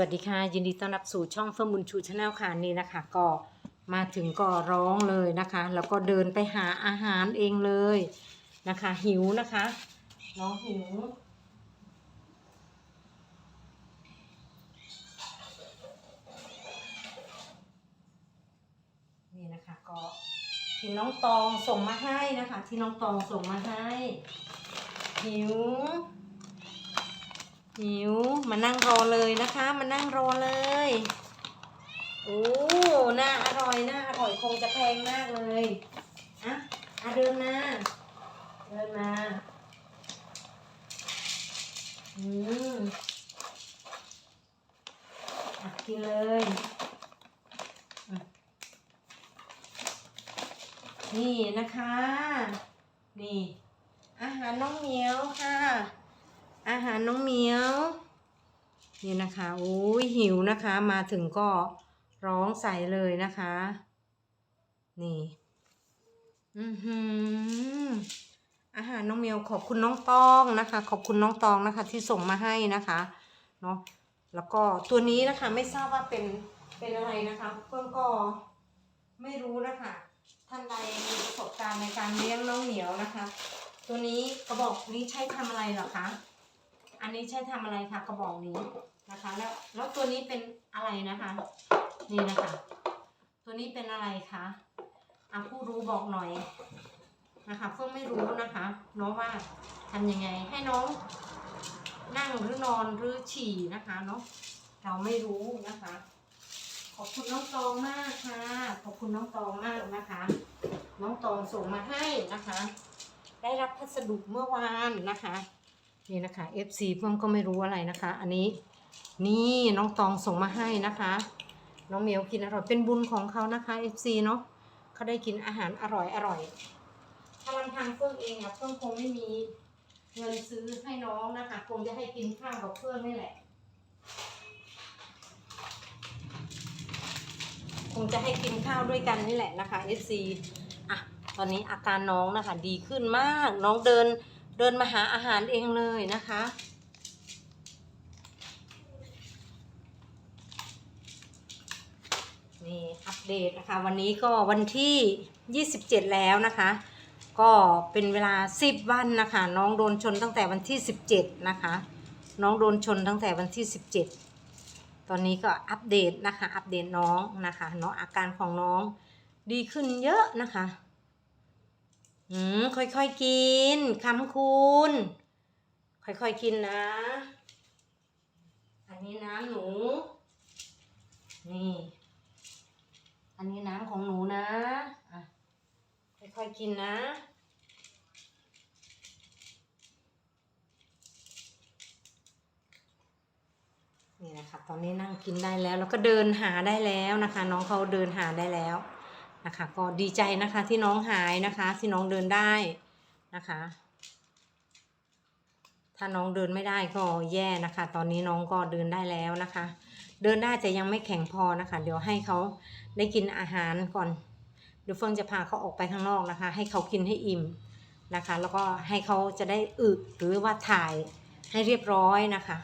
สวัสดีค่ะ ยินดีต้อนรับสู่ช่องเฟิร์มบุญชูชาแนลค่ะนี่นะคะ ก็มาถึงก็ร้องเลยนะคะ แล้วก็เดินไปหาอาหารเองเลยนะคะ หิวนะคะน้องหิว นี่นะคะก็ที่น้องตองส่งมาให้นะคะ ที่น้องตองส่งมาให้ หิว หิวมานั่งรอเลยนะคะมานั่งรอเลยโอ้น่าอร่อยน่าอร่อยคงจะแพงมากเลยอะอะเดินมาเดินมาอืมอะกินเลยนี่นะคะ นี่ อาหารน้องเหมียวค่ะ อาหารน้องเหมียวนี่นะคะโอ้ยหิวนะคะ มาถึงก็ร้องใส่เลยนะคะ นี่อือหืออาหารน้องเมียวขอบคุณน้องตองนะคะ ขอบคุณน้องตองนะคะ ที่ส่งมาให้นะคะเนาะแล้วก็ตัวนี้นะคะ ไม่ทราบว่าเป็นเป็นอะไรนะคะเพื่อนก็ไม่รู้นะคะท่านใดมีประสบการณ์ในการเลี้ยงน้องเหมียวนะคะ ตัวนี้กระบอกนี้ใช้ทำอะไรเหรอคะ อันนี้ใช้ทำอะไรคะกระบอกนี้นะคะ แล้วแล้วตัวนี้เป็นอะไรนะคะ นี่นะคะ ตัวนี้เป็นอะไรคะอะผู้รู้บอกหน่อยนะคะ เพิ่งไม่รู้นะคะเน้องว่าทำยังไงให้น้องนั่งหรือนอนหรือฉี่นะคะเนาะเราไม่รู้นะคะ ขอบคุณน้องตองมากค่ะ ขอบคุณน้องตองมากนะคะ น้องตองส่งมาให้นะคะ ได้รับพัสดุเมื่อวานนะคะ นี่นะคะ FC เพิ่งก็ไม่รู้อะไรนะคะ อันนี้นี่น้องตองส่งมาให้นะคะ น้องเมียวกินอร่อยเป็นบุญของเขานะคะ FC เนาะเขาได้กินอาหารอร่อยอร่อยถ้าลำพังเฟื่องเองอะเฟื่องคงไม่มีเงินซื้อให้น้องนะคะ คงจะให้กินข้าวกับเฟื่องนี่แหละ คงจะให้กินข้าวด้วยกันนี่แหละนะคะ FC อะตอนนี้อาการน้องนะคะ ดีขึ้นมากน้องเดิน เดินมาหาอาหารเองเลยนะคะ นี่อัปเดตนะคะ วันนี้ก็วันที่ 27 แล้วนะคะ ก็เป็นเวลา 10 วันนะคะ น้องโดนชนตั้งแต่วันที่ 17 นะคะ น้องโดนชนตั้งแต่วันที่ 17 ตอนนี้ก็อัปเดตนะคะ อัปเดตน้องนะคะเนาะอาการของน้องดีขึ้นเยอะนะคะ อืมค่อยๆกินคำคุณ ค่อยๆกินนะ อันนี้น้ำหนู นี่ อันนี้น้ำของหนูนะอะค่อยๆกินนะนี่นะคะตอนนี้นั่งกินได้แล้ว แล้วก็เดินหาได้แล้วนะคะ น้องเขาเดินหาได้แล้ว นะคะ ก็ดีใจนะคะที่น้องหายนะคะ ที่น้องเดินได้นะคะ ถ้าน้องเดินไม่ได้ก็แย่นะคะ ตอนนี้น้องก็เดินได้แล้วนะคะ เดินได้แต่ยังไม่แข็งพอนะคะ เดี๋ยวให้เขาได้กินอาหารก่อนเดี๋ยวเฟิงจะพาเขาออกไปข้างนอกนะคะ ให้เขากินให้อิ่มนะคะ แล้วก็ให้เขาจะได้อึหรือว่าถ่ายให้เรียบร้อยนะคะ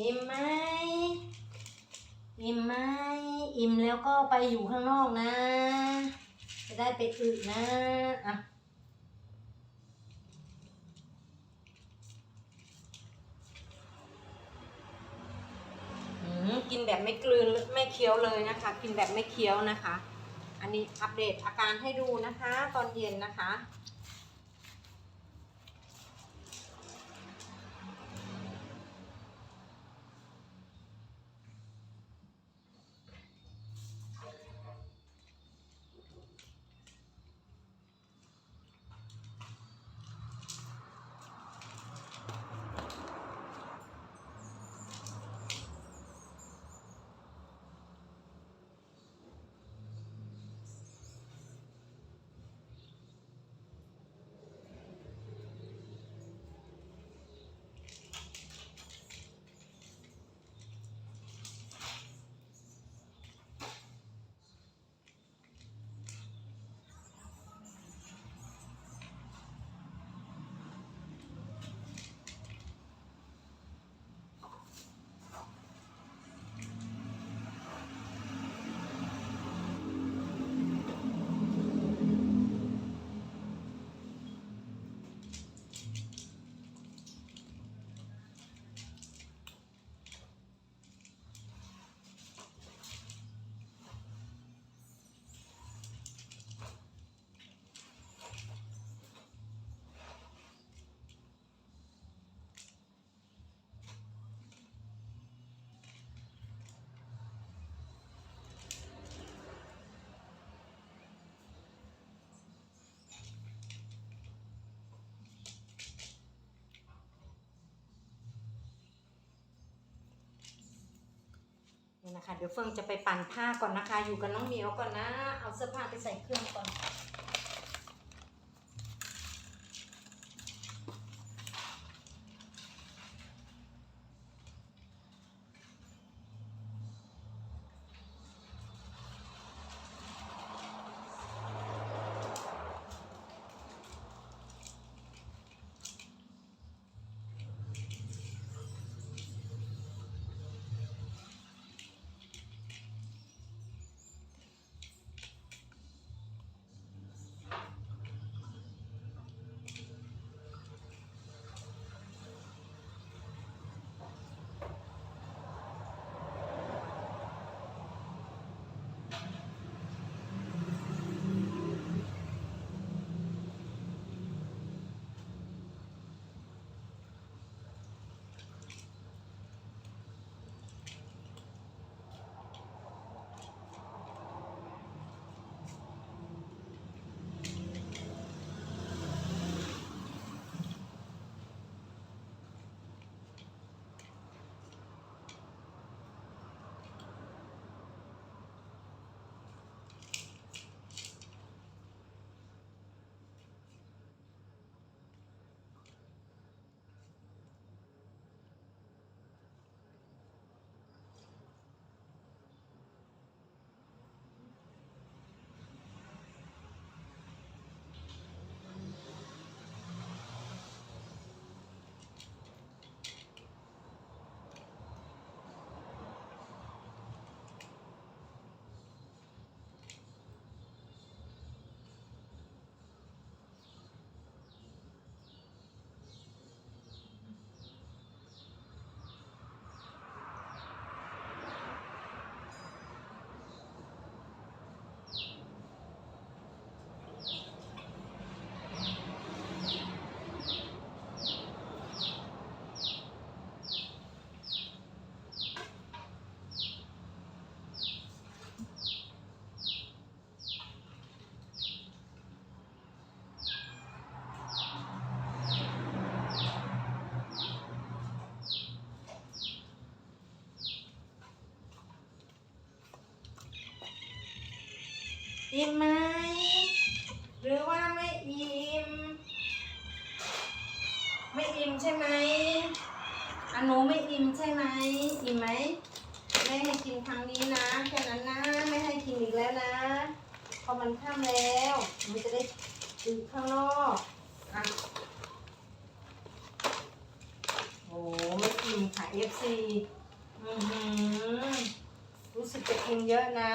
อิ่มไหมอิ่มไหมอิ่มแล้วก็ไปอยู่ข้างนอกนะ จะได้ไปอึนะอะกินแบบไม่กลืนไม่เคี้ยวเลยนะคะ กินแบบไม่เคี้ยวนะคะ อันนี้อัปเดตอาการให้ดูนะคะ ตอนเย็นนะคะ นะคะ เดี๋ยวเฟิงจะไปปั่นผ้าก่อนนะคะ อยู่กับน้องเหมียวก่อนนะ เอาเสื้อผ้าไปใส่เครื่องก่อน อิ่มไหม หรือว่าไม่อิ่ม ไม่อิ่มใช่ไหมอันหนูไม่อิ่มใช่ไหม อิ่มไหม ไม่ให้กินครั้งนี้นะแค่นั้นนะ ไม่ให้กินอีกแล้วนะ พอมันค่ำแล้วมันจะได้ตื่นข้างนอกอะโอ้ไม่อิ่มค่ะ FC อือหือรู้สึกจะกินเยอะนะ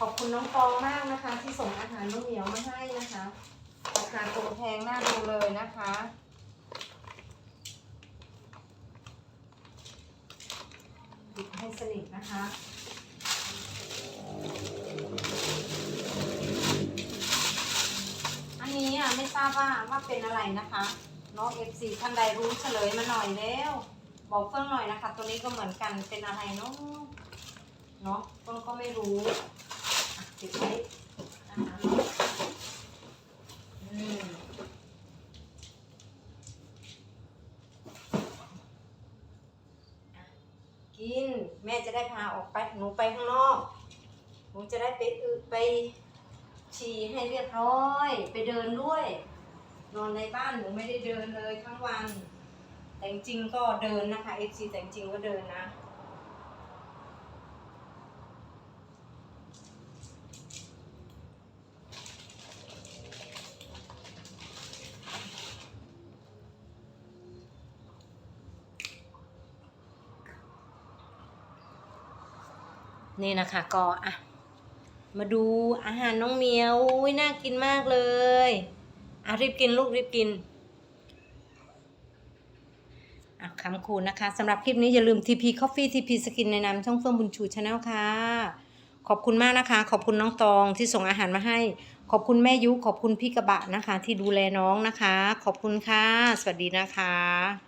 ขอบ คุณน้องปองมากนะคะ ที่ส่งอาหารน้องเหมียวมาให้นะคะราคาตัวแพงน่าดูเลยนะคะปิดให้สนิทนะคะอันนี้อะไม่ทราบว่าว่าเป็นอะไรนะคะน้องเอฟซีท่านใดรู้เฉลยมาหน่อยแล้ว บอกเฟื่องหน่อยนะคะ ตัวนี้ก็เหมือนกันเป็นอะไรเนาะเนาะเฟื่องก็ไม่รู้ ปิดไว้นะคะอืมอะกินแม่จะได้พาออกไปหนูไปข้างนอกหนูจะได้ไปอึไปฉี่ให้เรียบร้อย ไปเดินด้วย นอนในบ้านหนูไม่ได้เดินเลยทั้งวัน แต่จริงก็เดินนะคะ FC แต่จริงก็เดินนะ นี่นะคะก็อะมาดูอาหารน้องเมียวอุ้ยน่ากินมากเลยอะรีบกินลูกรีบกินอะคำคูณนะคะสำหรับคลิปนี้อย่าลืม TP Coffee TP Skin ในนามช่องเฟื่องบุญชูชาแนลค่ะ ขอบคุณมากนะคะ ขอบคุณน้องตองที่ส่งอาหารมาให้ ขอบคุณแม่ยุ ขอบคุณพี่กระบะนะคะ ที่ดูแลน้องนะคะ ขอบคุณค่ะ สวัสดีนะคะ